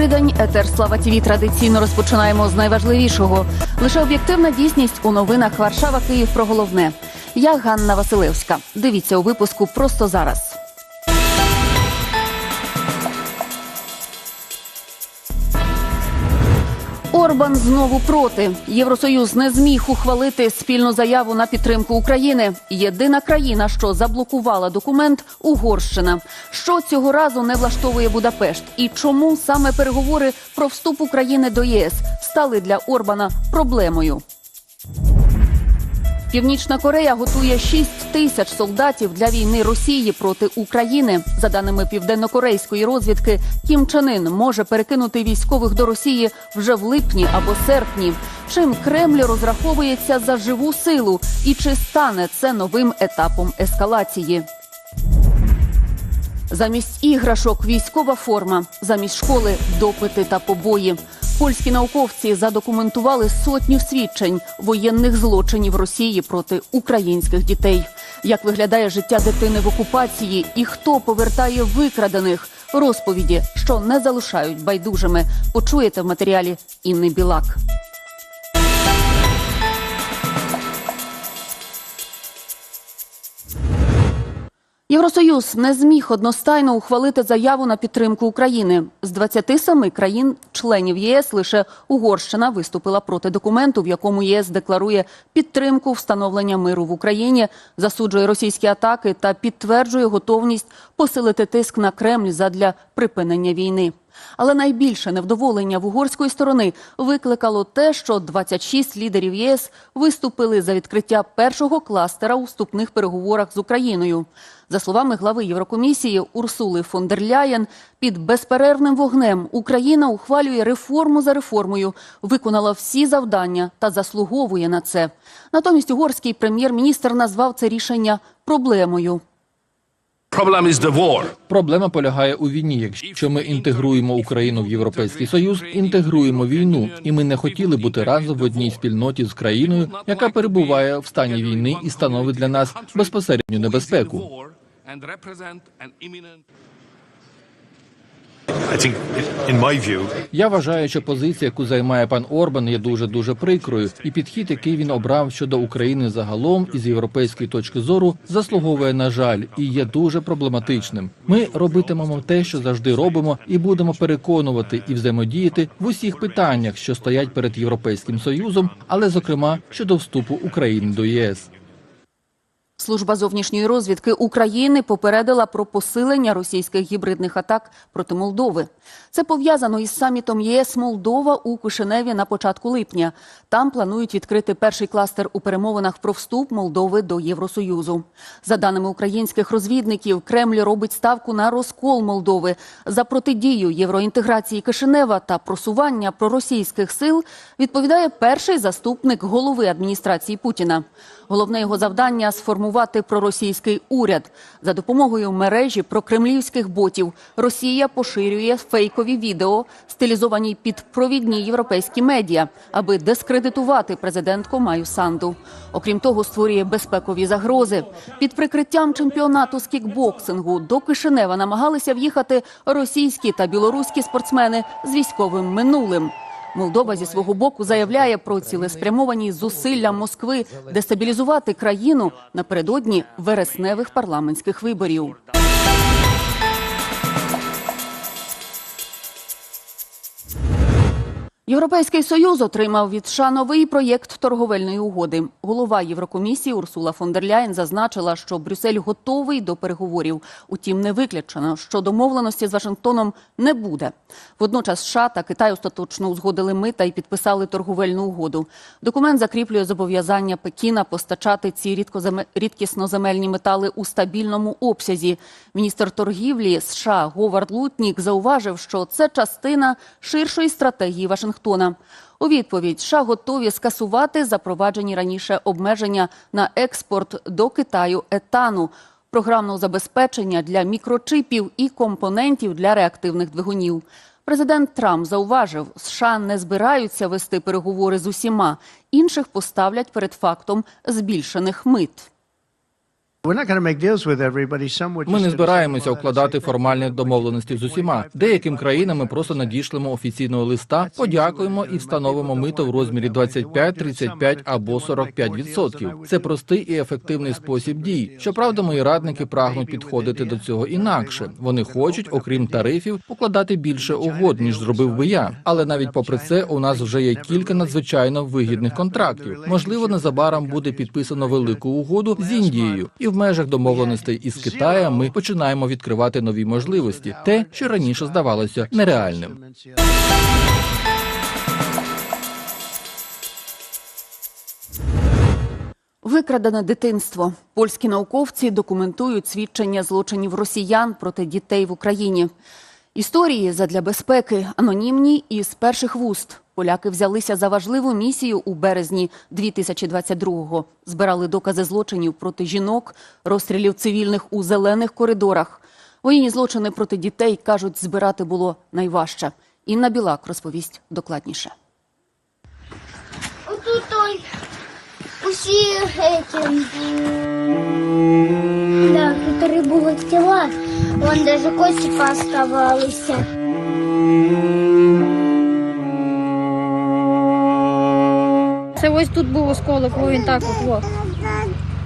Добрий день, етер Слава ТІВІ Традиційно розпочинаємо з найважливішого. Лише об'єктивна дійсність у новинах Варшава, Київ про головне. Я Ганна Василевська. Дивіться у випуску просто зараз. Орбан знову проти. Євросоюз не зміг ухвалити спільну заяву на підтримку України. Єдина країна, що заблокувала документ Угорщина. Що цього разу не влаштовує Будапешт, і чому саме переговори про вступ України до ЄС стали для Орбана проблемою? Північна Корея готує 6 тисяч солдатів для війни Росії проти України. За даними південнокорейської розвідки, Кім Чен Ін може перекинути військових до Росії вже в липні або серпні. Чим Кремль розраховується за живу силу, і чи стане це новим етапом ескалації? Замість іграшок військова форма, замість школи допити та побої. Польські науковці задокументували сотню свідчень воєнних злочинів Росії проти українських дітей. Як виглядає життя дитини в окупації і хто повертає викрадених розповіді, що не залишають байдужими, почуєте в матеріалі Інни Білак. Євросоюз не зміг одностайно ухвалити заяву на підтримку України. З 27 країн-членів ЄС лише Угорщина виступила проти документу, в якому ЄС декларує підтримку встановлення миру в Україні, засуджує російські атаки та підтверджує готовність посилити тиск на Кремль задля припинення війни. Але найбільше невдоволення в угорської сторони викликало те, що 26 лідерів ЄС виступили за відкриття першого кластера у вступних переговорах з Україною. За словами глави Єврокомісії Урсули фон дер Ляєн, під безперервним вогнем Україна ухвалює реформу за реформою, виконала всі завдання та заслуговує на це. Натомість угорський прем'єр-міністр назвав це рішення проблемою. Problem is the. Проблема полягає у війні. Якщо ми інтегруємо Україну в Європейський Союз, інтегруємо війну, і ми не хотіли бути разом в одній спільноті з країною, яка перебуває в стані війни і становить для нас безпосередню небезпеку. Я вважаю, що позиція, яку займає пан Орбан, є дуже дуже прикрою, і підхід, який він обрав щодо України загалом і з європейської точки зору, заслуговує на жаль і є дуже проблематичним. Ми робитимемо те, що завжди робимо, і будемо переконувати і взаємодіяти в усіх питаннях, що стоять перед європейським союзом, але зокрема щодо вступу України до ЄС. Служба зовнішньої розвідки України попередила про посилення російських гібридних атак проти Молдови. Це пов'язано із самітом ЄС Молдова у Кишиневі на початку липня. Там планують відкрити перший кластер у перемовинах про вступ Молдови до Євросоюзу. За даними українських розвідників, Кремль робить ставку на розкол Молдови за протидію євроінтеграції Кишинева та просування проросійських сил. Відповідає перший заступник голови адміністрації Путіна. Головне його завдання сформувати проросійський уряд за допомогою мережі прокремлівських ботів. Росія поширює фейкові відео, стилізовані під провідні європейські медіа, аби дискредитувати президентку Маю Санду. Окрім того, створює безпекові загрози. Під прикриттям чемпіонату з кікбоксингу до Кишинева намагалися в'їхати російські та білоруські спортсмени з військовим минулим. Молдова зі свого боку заявляє про цілеспрямовані зусилля Москви дестабілізувати країну напередодні вересневих парламентських виборів. Європейський союз отримав від США новий проєкт торговельної угоди. Голова Єврокомісії Урсула фон дер Ляєн зазначила, що Брюссель готовий до переговорів. Утім, не виключено, що домовленості з Вашингтоном не буде. Водночас США та Китай остаточно узгодили мита і підписали торговельну угоду. Документ закріплює зобов'язання Пекіна постачати ці рідкісноземельні метали у стабільному обсязі. Міністр торгівлі США Говард Лутнік зауважив, що це частина ширшої стратегії Вашингтона. У відповідь США готові скасувати запроваджені раніше обмеження на експорт до Китаю етану, програмного забезпечення для мікрочипів і компонентів для реактивних двигунів. Президент Трамп зауважив, США не збираються вести переговори з усіма, інших поставлять перед фактом збільшених мит. Ми не збираємося укладати формальні домовленості з усіма. Деяким країнам ми просто надішлемо офіційного листа, подякуємо і встановимо мито в розмірі 25, 35 або 45 відсотків. Це простий і ефективний спосіб дій. Щоправда, мої радники прагнуть підходити до цього інакше. Вони хочуть, окрім тарифів, укладати більше угод, ніж зробив би я. Але навіть попри це, у нас вже є кілька надзвичайно вигідних контрактів. Можливо, незабаром буде підписано велику угоду з Індією, і в межах домовленостей із Китаєм ми починаємо відкривати нові можливості, те, що раніше здавалося нереальним. Викрадене дитинство. Польські науковці документують свідчення злочинів росіян проти дітей в Україні. Історії задля безпеки анонімні і з перших вуст. Поляки взялися за важливу місію у березні 2022-го. Збирали докази злочинів проти жінок, розстрілів цивільних у зелених коридорах. Воєнні злочини проти дітей кажуть, збирати було найважче. Інна Білак розповість докладніше. Отут той усі эти, да, которые були тіла, вон даже кості пооставалися. Це ось тут був осколок, о, він так от.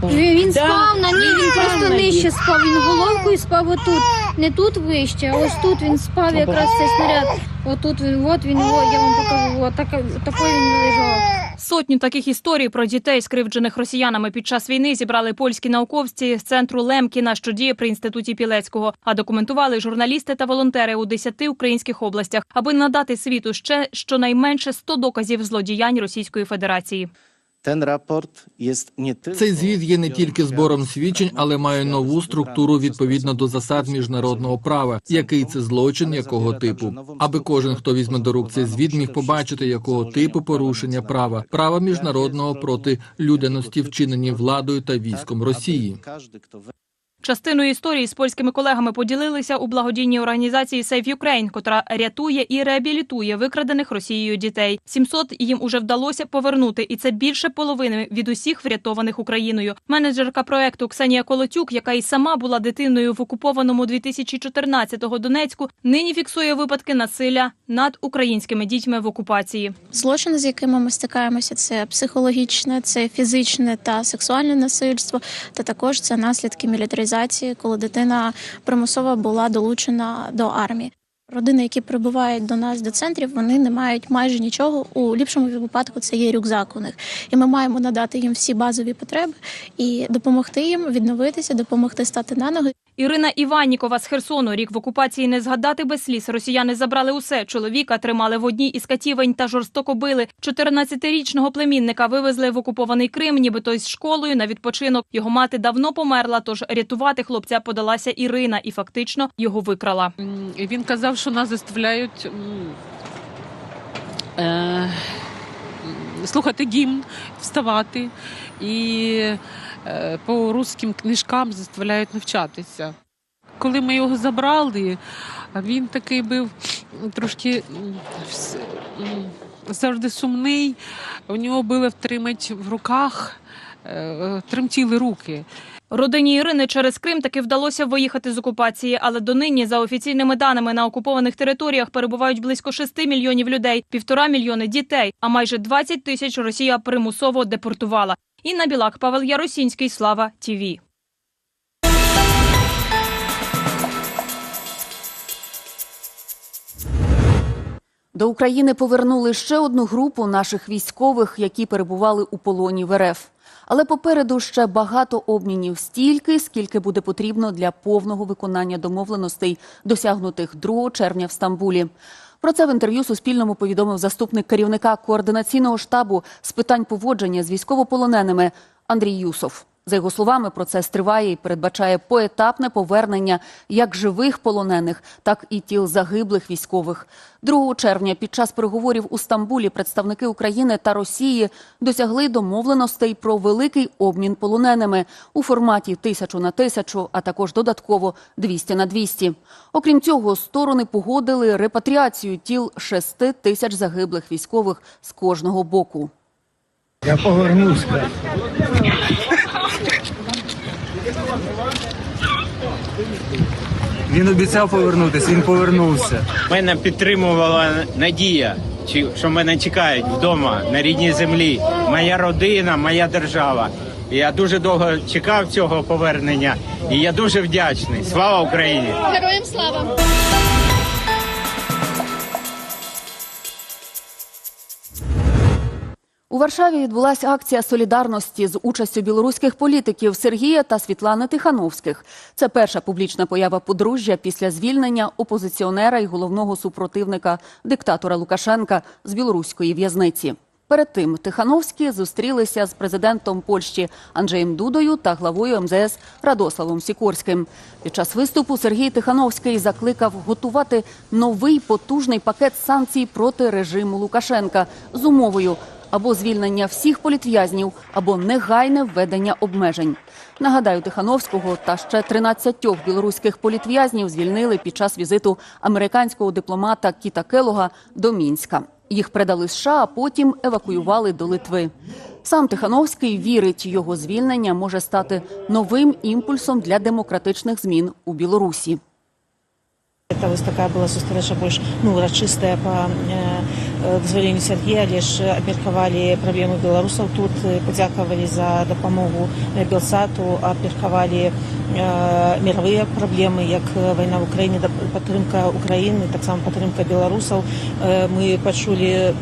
Во. Він, спав на ній, він просто нижче спав. Він головкою спав отут. Не тут вище, а ось тут він спав якраз цей снаряд. Отут він, от він, о, я вам покажу. От так, такий він лежав. Сотню таких історій про дітей, скривджених росіянами під час війни, зібрали польські науковці з центру Лемкіна, що діє при інституті Пілецького. А документували журналісти та волонтери у 10 українських областях, аби надати світу ще щонайменше 100 доказів злодіянь Російської Федерації. Цей звіт є не тільки збором свідчень, але має нову структуру відповідно до засад міжнародного права. Який це злочин, якого типу, аби кожен, хто візьме до рук цей звіт, міг побачити, якого типу порушення права, права міжнародного проти людяності, вчинені владою та військом Росії. Частиною історії з польськими колегами поділилися у благодійній організації Save Ukraine, котра рятує і реабілітує викрадених Росією дітей. 700 їм уже вдалося повернути, і це більше половини від усіх врятованих Україною. Менеджерка проекту Ксенія Колотюк, яка і сама була дитиною в окупованому 2014-го Донецьку, нині фіксує випадки насилля над українськими дітьми в окупації. Злочини, з якими ми стикаємося, це психологічне, це фізичне та сексуальне насильство, та також це наслідки мілітаризації, коли дитина примусово була долучена до армії. Родини, які прибувають до нас до центрів, вони не мають майже нічого. У ліпшому випадку це є рюкзак у них, і ми маємо надати їм всі базові потреби і допомогти їм відновитися, допомогти стати на ноги. Ірина Іваннікова з Херсону. Рік в окупації не згадати без сліз. Росіяни забрали усе. Чоловіка тримали в одній із катівень та жорстоко били. 14-річного племінника вивезли в окупований Крим, нібито із школою на відпочинок. Його мати давно померла, тож рятувати хлопця подалася Ірина і фактично його викрала. Він казав, що нас заставляють е, слухати гімн, вставати і е, по русським книжкам заставляють навчатися. Коли ми його забрали, він такий був трошки завжди сумний. У нього було втримати в руках, е, тремтіли руки. Родині Ірини через Крим таки вдалося виїхати з окупації, але донині, за офіційними даними, на окупованих територіях перебувають близько 6 мільйонів людей, півтора мільйони дітей, а майже 20 тисяч Росія примусово депортувала. Інна Білак, Павел Яросінський, Слава ТІВІ. До України повернули ще одну групу наших військових, які перебували у полоні в РФ. Але попереду ще багато обмінів стільки, скільки буде потрібно для повного виконання домовленостей, досягнутих 2 червня в Стамбулі. Про це в інтерв'ю Суспільному повідомив заступник керівника координаційного штабу з питань поводження з військовополоненими Андрій Юсов. За його словами, процес триває і передбачає поетапне повернення як живих полонених, так і тіл загиблих військових. 2 червня під час переговорів у Стамбулі представники України та Росії досягли домовленостей про великий обмін полоненими у форматі тисячу на тисячу, а також додатково 200 на 200. Окрім цього, сторони погодили репатріацію тіл 6 тисяч загиблих військових з кожного боку. Я повернусь. Він обіцяв повернутися, він повернувся. Мене підтримувала надія, чи- що мене чекають вдома на рідній землі. Моя родина, моя держава. І Я дуже довго чекав цього повернення, і я дуже вдячний. Слава Україні! Героям слава! У Варшаві відбулася акція солідарності з участю білоруських політиків Сергія та Світлани Тихановських. Це перша публічна поява подружжя після звільнення опозиціонера і головного супротивника диктатора Лукашенка з білоруської в'язниці. Перед тим Тихановські зустрілися з президентом Польщі Анджеєм Дудою та главою МЗС Радославом Сікорським. Під час виступу Сергій Тихановський закликав готувати новий потужний пакет санкцій проти режиму Лукашенка з умовою або звільнення всіх політв'язнів, або негайне введення обмежень. Нагадаю, Тихановського та ще 13 білоруських політв'язнів звільнили під час візиту американського дипломата Кіта Келога до Мінська. Їх передали США, а потім евакуювали до Литви. Сам Тихановський вірить, його звільнення може стати новим імпульсом для демократичних змін у Білорусі. Это вось такая была сустрэча больш ну урачыстая по э, э, дазваленню Сергея лишь абмеркавалі праблемы беларусаў тут э, падзякавалі за дапамогу э, белсату абмеркавалі э, мировыя праблемы як э, вайна в Украіне да- падтрымка Украіны таксама падтрымка беларусаў Э, мы пачулі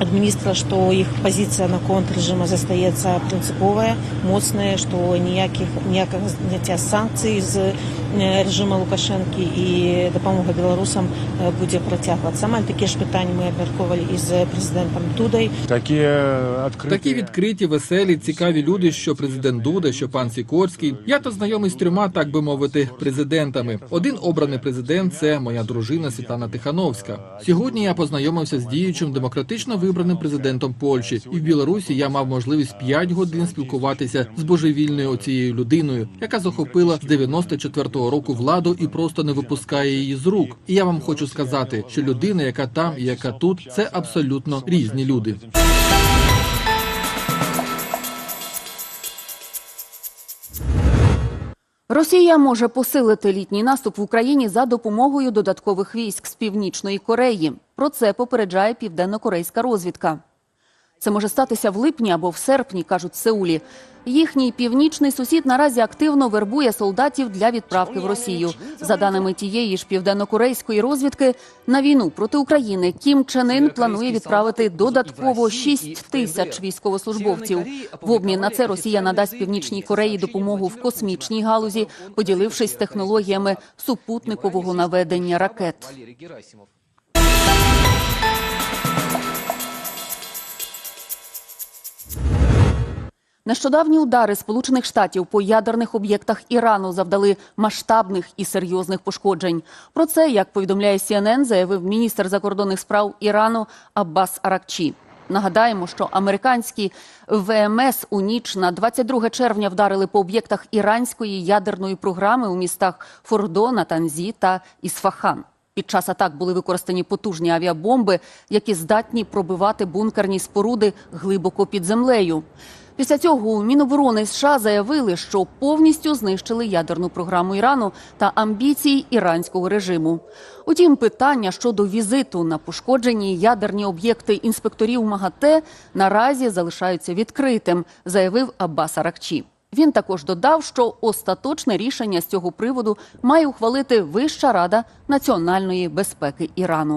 ад міністра што іх пазіцыя наконт рэжыма застаецца прынцыповая моцная што ніякіх ніякага зняцця санкцый з э, рэжыма лукашэнкі і дапамога беларусам э, будзе працягвацца амаль такія ж пытанні мы абмяркоўвалі і з прэзідэнтам тудай Такі відкриті. Такі відкриті, веселі, цікаві люди, що президент Дуда, що пан Сікорський. Я то знайомий з трьома, так би мовити, президентами. Один обраний президент це моя дружина Світлана Тихановська. Сьогодні я познайомився з діючим демократично вибраним президентом Польщі, і в Білорусі я мав можливість 5 годин спілкуватися з божевільною оцією людиною, яка захопила з 94-го року владу і просто не випускає її з рук. І я вам хочу сказати, що людина, яка там і яка тут, це абсолютно різні люди. Росія може посилити літній наступ в Україні за допомогою додаткових військ з північної Кореї. Про це попереджає південно-корейська розвідка. Це може статися в липні або в серпні, кажуть в Сеулі. Їхній північний сусід наразі активно вербує солдатів для відправки в Росію. За даними тієї ж південно-корейської розвідки, на війну проти України Кім Чен Ін планує відправити додатково 6 тисяч військовослужбовців. В обмін на це Росія надасть північній Кореї допомогу в космічній галузі, поділившись технологіями супутникового наведення ракет. Нещодавні удари Сполучених Штатів по ядерних об'єктах Ірану завдали масштабних і серйозних пошкоджень. Про це, як повідомляє CNN, заявив міністр закордонних справ Ірану Аббас Аракчі. Нагадаємо, що американські ВМС у ніч на 22 червня вдарили по об'єктах іранської ядерної програми у містах Фордо, Натанзі та Ісфахан. Під час атак були використані потужні авіабомби, які здатні пробивати бункерні споруди глибоко під землею. Після цього у Міноборони США заявили, що повністю знищили ядерну програму Ірану та амбіції іранського режиму. Утім, питання щодо візиту на пошкоджені ядерні об'єкти інспекторів МАГАТЕ наразі залишаються відкритим, заявив Аббас Аракчі. Він також додав, що остаточне рішення з цього приводу має ухвалити Вища рада національної безпеки Ірану.